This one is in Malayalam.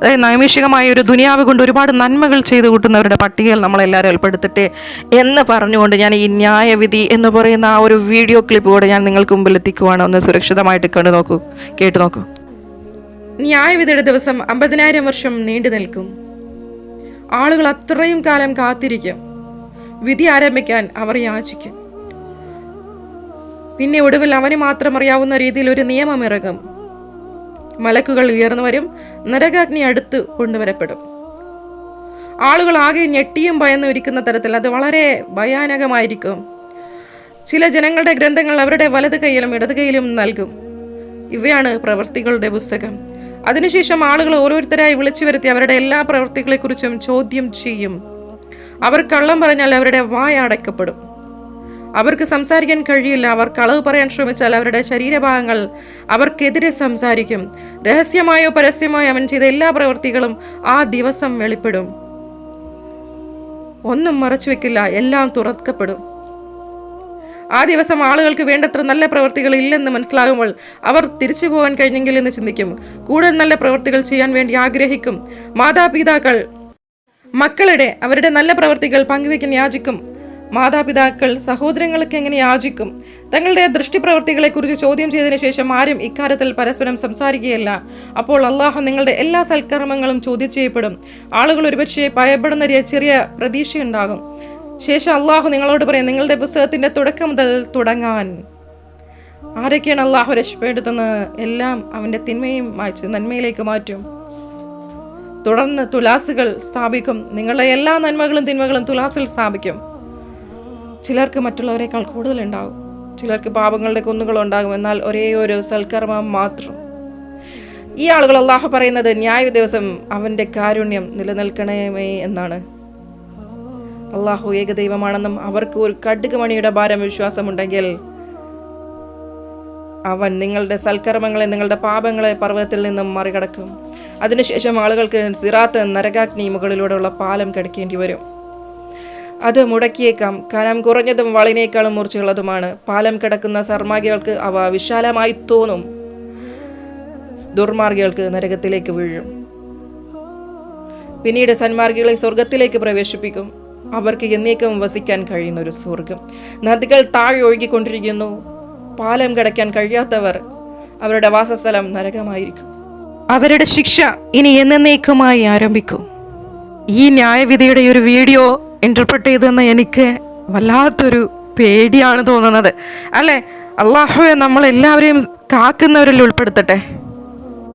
അതായത് നൈമിഷികമായ ഒരു ദുനിയാവ് കൊണ്ട് ഒരുപാട് നന്മകൾ ചെയ്തു കൂട്ടുന്നവരുടെ പട്ടികയിൽ നമ്മളെല്ലാവരും ഉൾപ്പെടുത്തട്ടെ എന്ന് പറഞ്ഞുകൊണ്ട് ഞാൻ ഈ ന്യായവിധി എന്ന് പറയുന്ന ആ ഒരു വീഡിയോ ക്ലിപ്പ് കൂടെ ഞാൻ നിങ്ങൾക്ക് മുമ്പിൽ എത്തിക്കുവാണ് ഒന്ന് സുരക്ഷിതമായിട്ട് കണ്ടു നോക്കൂ കേട്ടു നോക്കൂ. ന്യായവിധിയുടെ ദിവസം അമ്പതിനായിരം വർഷം നീണ്ടു നിൽക്കും. ആളുകൾ അത്രയും കാലം കാത്തിരിക്കും. വിധി ആരംഭിക്കാൻ അവർ യാചിക്കും. പിന്നെ ഒടുവിൽ അവന് മാത്രം അറിയാവുന്ന രീതിയിൽ ഒരു നിയമം ഇറങ്ങും മലക്കുകൾ ഉയർന്നു വരും നരകാഗ്നി അടുത്ത് കൊണ്ടുവരപ്പെടും. ആളുകൾ ആകെ ഞെട്ടിയും ഭയന്ന് ഇരിക്കുന്ന തരത്തിൽ അത് വളരെ ഭയാനകമായിരിക്കും. ചില ജനങ്ങളുടെ ഗ്രന്ഥങ്ങൾ അവരുടെ വലത് കൈയിലും ഇടത് കൈയിലും നൽകും. ഇവയാണ് പ്രവൃത്തികളുടെ പുസ്തകം. അതിനുശേഷം ആളുകൾ ഓരോരുത്തരായി വിളിച്ചു വരുത്തി അവരുടെ എല്ലാ പ്രവൃത്തികളെക്കുറിച്ചും ചോദ്യം ചെയ്യും. അവർ കള്ളം പറഞ്ഞാൽ അവരുടെ വായ അടയ്ക്കപ്പെടും. അവർക്ക് സംസാരിക്കാൻ കഴിയില്ല. അവർ കളവ് പറയാൻ ശ്രമിച്ചാൽ അവരുടെ ശരീരഭാഗങ്ങൾ അവർക്കെതിരെ സംസാരിക്കും. രഹസ്യമായോ പരസ്യമായോ അവൻ ചെയ്ത എല്ലാ പ്രവൃത്തികളും ആ ദിവസം വെളിപ്പെടും. ഒന്നും മറച്ചു വെക്കില്ല. എല്ലാം തുറക്കപ്പെടും. ആ ദിവസം ആളുകൾക്ക് വേണ്ടത്ര നല്ല പ്രവൃത്തികൾ ഇല്ലെന്ന് മനസ്സിലാകുമ്പോൾ അവർ തിരിച്ചു പോകാൻ കഴിഞ്ഞെങ്കിൽ എന്ന് ചിന്തിക്കും. കൂടുതൽ നല്ല പ്രവൃത്തികൾ ചെയ്യാൻ വേണ്ടി ആഗ്രഹിക്കും. മാതാപിതാക്കൾ മക്കളുടെ അവരുടെ നല്ല പ്രവൃത്തികൾ പങ്കുവയ്ക്കാൻ യാചിക്കും. മാതാപിതാക്കൾ സഹോദരങ്ങൾക്ക് എങ്ങനെ യാചിക്കും? തങ്ങളുടെ ദൃഷ്ടിപ്രവർത്തികളെക്കുറിച്ച് ചോദ്യം ചെയ്തതിനു ശേഷം ആരും ഇക്കാര്യത്തിൽ പരസ്പരം സംസാരിക്കുകയില്ല. അപ്പോൾ അള്ളാഹു നിങ്ങളുടെ എല്ലാ സൽക്കർമ്മങ്ങളും ചോദ്യം ചെയ്യപ്പെടും. ആളുകൾ ഒരുപക്ഷെ ഭയപ്പെടുന്ന ചെറിയ പ്രതീക്ഷയുണ്ടാകും. ശേഷം അള്ളാഹു നിങ്ങളോട് പറയും നിങ്ങളുടെ പുസ്തകത്തിന്റെ തുടക്കം മുതൽ തുടങ്ങാൻ. ആരൊക്കെയാണ് അള്ളാഹു രക്ഷപ്പെടുത്തുന്നത്? എല്ലാം അവന്റെ തിന്മയും മാറ്റി നന്മയിലേക്ക് മാറ്റും. തുടർന്ന് തുലാസുകൾ സ്ഥാപിക്കും. നിങ്ങളുടെ എല്ലാ നന്മകളും തിന്മകളും തുലാസിൽ സ്ഥാപിക്കും. ചിലർക്ക് മറ്റുള്ളവരെക്കാൾ കൂടുതലുണ്ടാകും ചിലർക്ക് പാപങ്ങളുടെ കുന്നുകൾ ഉണ്ടാകും. എന്നാൽ ഒരേ ഒരു സൽക്കർമ്മം മാത്രം. ഈ ആളുകൾ അള്ളാഹു പറയുന്നത് ന്യായ ദിവസം അവന്റെ കാരുണ്യം നിലനിൽക്കണമേ എന്നാണ്. അള്ളാഹു ഏകദൈവമാണെന്നും അവർക്ക് ഒരു കടുക് മണിയുടെ ഭാരം വിശ്വാസമുണ്ടെങ്കിൽ അവൻ നിങ്ങളുടെ സൽക്കർമ്മങ്ങളെ നിങ്ങളുടെ പാപങ്ങളെ പർവതത്തിൽ നിന്നും മറികടക്കും. അതിനുശേഷം ആളുകൾക്ക് സിറാത്ത് നരകാഗ്നി മുകളിലൂടെയുള്ള പാലം കിടക്കേണ്ടി വരും. അത് മുടക്കിയേക്കാം. കനം കുറഞ്ഞതും വളിനേക്കാളും മുറിച്ചുള്ളതുമാണ് പാലം കിടക്കുന്ന സർമാഗികൾക്ക് അവ വിശാലമായി തോന്നും. ദുർമാർഗികൾക്ക് നരകത്തിലേക്ക് വീഴും. പിന്നീട് സന്മാർഗികളെ സ്വർഗത്തിലേക്ക് പ്രവേശിപ്പിക്കും. അവർക്ക് എന്നേക്കും വസിക്കാൻ കഴിയുന്ന ഒരു സ്വർഗം നദികൾ താഴെ ഒഴുകിക്കൊണ്ടിരിക്കുന്നു. പാലം കിടക്കാൻ കഴിയാത്തവർ അവരുടെ വാസസ്ഥലം നരകമായിരിക്കും. അവരുടെ ശിക്ഷ ഇനി എന്നേക്കുമായി ആരംഭിക്കും. ഈ ന്യായവിധിയുടെ ഒരു വീഡിയോ ഇന്റർപ്രറ്റ് ചെയ്തെന്ന് എനിക്ക് വല്ലാത്തൊരു പേടിയാണ് തോന്നുന്നത്. അല്ലേ? അള്ളാഹുവെ നമ്മളെല്ലാവരെയും കാക്കുന്നവരിൽ ഉൾപ്പെടുത്തട്ടെ?